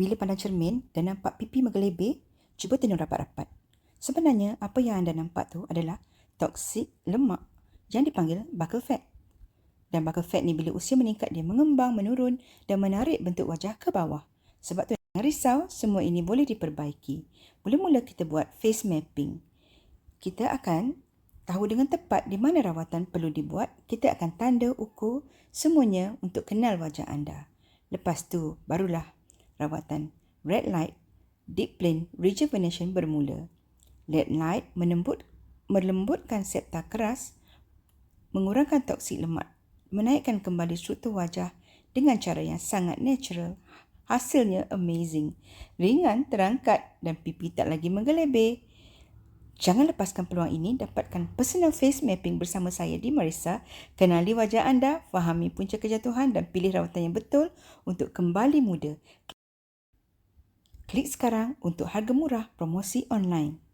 Bila pandang cermin dan nampak pipi menggelebih, cuba tenung rapat-rapat. Sebenarnya, apa yang anda nampak tu adalah toksik lemak yang dipanggil buccal fat. Dan buccal fat ni bila usia meningkat, dia mengembang, menurun dan menarik bentuk wajah ke bawah. Sebab tu jangan risau, semua ini boleh diperbaiki. Mula-mula kita buat face mapping. Kita akan tahu dengan tepat di mana rawatan perlu dibuat. Kita akan tanda ukur semuanya untuk kenal wajah anda. Lepas tu, barulah rawatan red light deep plane rejuvenation bermula. Red light menembut, melembutkan septa keras, mengurangkan toksik lemak, menaikkan kembali struktur wajah dengan cara yang sangat natural. Hasilnya amazing. Ringan, terangkat dan pipi tak lagi menggelebih. Jangan lepaskan peluang ini dapatkan personal face mapping bersama saya di Marisa. Kenali wajah anda, fahami punca kejatuhan dan pilih rawatan yang betul untuk kembali muda. Klik sekarang untuk harga murah promosi online.